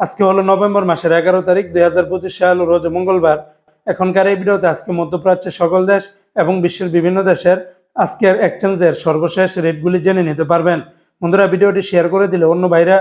আজকে হলো নভেম্বর মাসের এগারো তারিখ, দুই হাজার পঁচিশ সাল রোজ মঙ্গলবার। এখনকার এই ভিডিওতে আজকে মধ্যপ্রাচ্যের সকল দেশ এবং বিশ্বের বিভিন্ন দেশের আজকের এক্সচেঞ্জের সর্বশেষ রেটগুলি জেনে নিতে পারবেন। বন্ধুরা, ভিডিওটি শেয়ার করে দিলে অন্য ভাইরা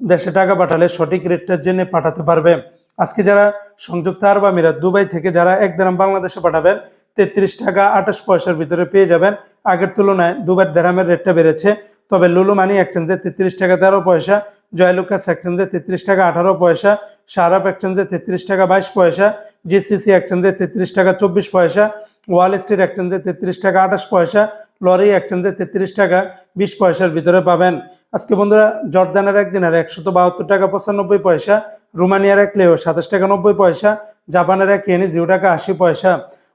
দেশে টাকা পাঠালে সঠিক রেটটা জেনে পাঠাতে পারবে। আজকে যারা সংযুক্ত আরব আমিরাত, দুবাই থেকে যারা এক দেরাম বাংলাদেশে পাঠাবেন, তেত্রিশ টাকা আঠাশ পয়সার ভিতরে পেয়ে যাবেন। আগের তুলনায় দুবার দেরামের রেটটা বেড়েছে, তবে লুলু মানি এক্সচেঞ্জে তেত্রিশ টাকা তেরো পয়সা জয়লুকাস এক্সচেঞ্জে তেত্রিশ টাকা আঠারো পয়সা সারাপ এক্সচেঞ্জে তেত্রিশ টাকা বাইশ পয়সা জিসিসি এক্সচেঞ্জে তেত্রিশ টাকা চব্বিশ পয়সা ওয়াল স্ট্রিট এক্সচেঞ্জে তেত্রিশ টাকা আঠাশ পয়সা লরি এক্সচেঞ্জে তেত্রিশ টাকা বিশ পয়সার ভিতরে পাবেন। আজকে বন্ধুরা, জর্দানের একদিনের একশত বাহাত্তর টাকা পঁচানব্বই পয়সা, রোমানিয়ার এক লেও সাতাশ টাকা নব্বই পয়সা, জাপানের এক ইয়েনি জিরো টাকা আশি পয়সা।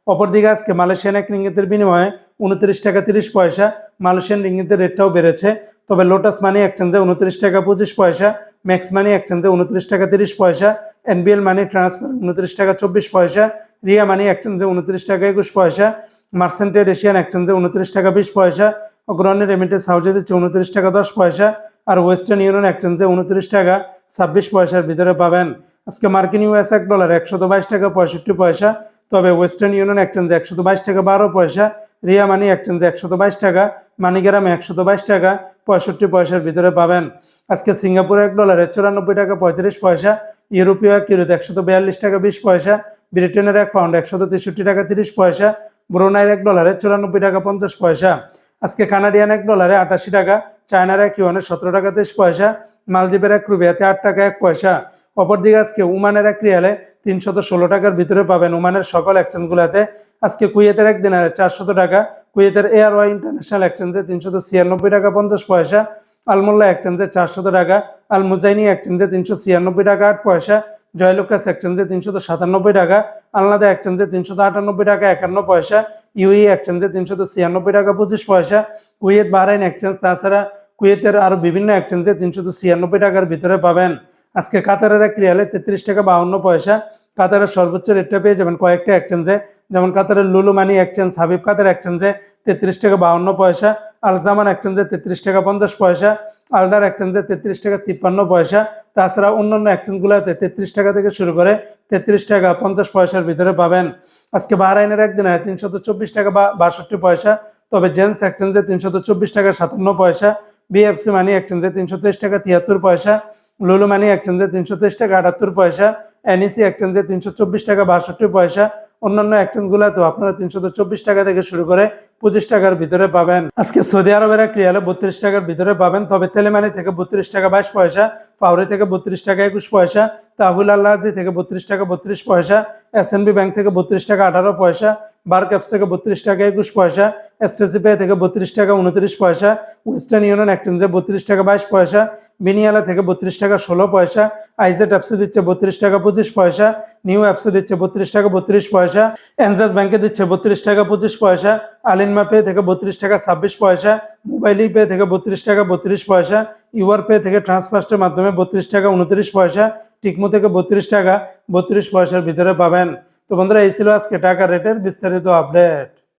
অপরদিকে আজকে মালয়েশিয়ান এক রিঙ্গিতের বিনিময়ে উনত্রিশ টাকা তিরিশ পয়সা, মালয়েশিয়ান রিঙ্গিতের রেটটাও বেড়েছে। তবে লোটাস মানি এক্সচেঞ্জে উনত্রিশ টাকা পঁচিশ পয়সা ম্যাক্স মানি এক্সচেঞ্জে উনত্রিশ টাকা তিরিশ পয়সা এনবিএল মানি ট্রান্সফার উনত্রিশ টাকা চব্বিশ পয়সা রিয়া মানি এক্সচেঞ্জে উনত্রিশ টাকা একুশ পয়সা মার্সেন্টেড এশিয়ান এক্সচেঞ্জে উনত্রিশ টাকা বিশ পয়সা অগ্রণী রেমিটেন্স হাউজে দিচ্ছে উনত্রিশ টাকা দশ পয়সা আর ওয়েস্টার্ন ইউনিয়ন এক্সচেঞ্জে উনত্রিশ টাকা ছাব্বিশ পয়সার ভিতরে পাবেন। আজকে মার্কিন ইউএস এক ডলার বাইশ টাকা পঁয়ষট্টি পয়সা, তবে ওয়েস্টার্ন ইউনিয়ন এক্সচেঞ্জে বাইশ টাকা বারো পয়সা রিয়া মানি এক্সচেঞ্জে একশত বাইশ টাকা, মানিগ্রামে একশত বাইশ টাকা, পঁয়ষট্টি পয়সার ভিতরে পাবেন। আজকে সিঙ্গাপুর এক ডলারে চুরানব্বই টাকা পঁয়ত্রিশ পয়সা, ইউরোপীয় এক ইউরোতে একশত বিয়াল্লিশ টাকা বিশ পয়সা, ব্রিটেনের এক পাউন্ড একশত তেষট্টি টাকা তিরিশ পয়সা, ব্রুনাইয়ের এক ডলারে চুরানব্বই টাকা পঞ্চাশ পয়সা। আজকে কানাডিয়ান এক ডলারে আটাশি টাকা, চায়নার এক ইউয়ানে সতেরো টাকা তেইশ পয়সা, মালদ্বীপের এক রুবিয়াতে আট টাকা এক পয়সা। অপরদিকে আজকে উমানের এক রিয়ালে তিনশত ষোলো টাকার ভিতরে পাবেন উমানের সকল এক্সচেঞ্জগুলোতে আজকে কুয়েতের এক দিনারে চারশত টাকা। কুয়েতের এয়ার ওয়াই ইন্টারন্যাশনাল এক্সচেঞ্জে তিনশত ছিয়ানব্বই টাকা পঞ্চাশ পয়সা। আলমোল্লা এক্সচেঞ্জে চারশত টাকা। আল মুজাইনি এক্সচেঞ্জে তিনশো ছিয়ানব্বই টাকা আট পয়সা। জয়লুকাস এক্সচেঞ্জে তিনশত সাতানব্বই টাকা। আলনাদা এক্সচেঞ্জে তিনশত আটানব্বই টাকা একান্ন পয়সা। ইউই এক্সচেঞ্জে তিনশত ছিয়ানব্বই টাকা পঁচিশ পয়সা। কুয়েত বাহরাইন এক্সচেঞ্জ তাছাড়া কুয়েতের আরও বিভিন্ন এক্সচেঞ্জে তিনশত ছিয়ানব্বই টাকার ভিতরে পাবেন। আজকে কাতারের এক রিয়ালে তেত্রিশ টাকা বাউন্ন পয়সা। কাতারের সর্বোচ্চ রেটটা পেয়ে যাবেন কয়েকটা এক্সচেঞ্জে যেমন কাতারের লুলু মানি এক্সচেঞ্জ হাবিব কাতার এক্সচেঞ্জে তেত্রিশ টাকা বাউন্ন পয়সা, আলজামান এক্সচেঞ্জে তেত্রিশ টাকা পঞ্চাশ পয়সা, আলদার এক্সচেঞ্জে তেত্রিশ টাকা তিপ্পান্ন পয়সা। তাছাড়া অন্যান্য এক্সচেঞ্জগুলোতে তেত্রিশ টাকা থেকে শুরু করে তেত্রিশ টাকা পঞ্চাশ পয়সার ভিতরে পাবেন। আজকে বাহরাইনের একদিনে তিনশত চব্বিশ টাকা বা বাষট্টি পয়সা, তবে জেন্স এক্সচেঞ্জে তিনশত চব্বিশ টাকা সাতান্ন পয়সা, বিএফসি মানি এক্সচেঞ্জে তিনশো তেইশ টাকা তিয়াত্তর পয়সা, লুলু মানি এক্সচেঞ্জে তিনশো তেইশ টাকা আটাত্তর পয়সা এনইসি এক্সচেঞ্জে তিনশো চব্বিশ টাকা, বাষট্টি পয়সা। অন্যান্য এক্সচেঞ্জগুলোতেও আপনারা তিনশো চব্বিশ টাকা থেকে শুরু করে পঁচিশ টাকার ভিতরে পাবেন। আজকে সৌদি আরবের এক রিয়ালে বত্রিশ টাকার ভিতরে পাবেন। তবে তেলেমানি থেকে বত্রিশ টাকা বাইশ পয়সা, পাউরি থেকে বত্রিশ টাকা একুশ পয়সা, তাহুল আল্লাহাজি থেকে বত্রিশ টাকা বত্রিশ পয়সা এসএনবি ব্যাংক থেকে বত্রিশ টাকা আঠারো পয়সা বার ক্যাপস থেকে বত্রিশ টাকা একুশ পয়সা এসটিসি পে থেকে বত্রিশ টাকা উনত্রিশ পয়সা ওয়েস্টার্ন ইউনিয়ন এক্সচেঞ্জে বত্রিশ টাকা বাইশ পয়সা বিনিয়ালা থেকে বত্রিশ টাকা ষোলো পয়সা আইজেট অ্যাপসে দিচ্ছে বত্রিশ টাকা পঁচিশ পয়সা নিউ অ্যাপসে দিচ্ছে বত্রিশ টাকা বত্রিশ পয়সা এনজাস ব্যাংকে দিচ্ছে বত্রিশ টাকা পঁচিশ পয়সা আলিনমা পে থেকে বত্রিশ টাকা ছাব্বিশ পয়সা মোবাইল পে থেকে বত্রিশ টাকা বত্রিশ পয়সা ইউআর পে থেকে ট্রান্সফার্স্টের মাধ্যমে বত্রিশ টাকা উনত্রিশ পয়সা টিকমো থেকে বত্রিশ টাকা বত্রিশ পয়সার ভিতরে পাবেন। তো বন্ধুরা, এই ছিল আজকে টাকা রেটের বিস্তারিত আপডেট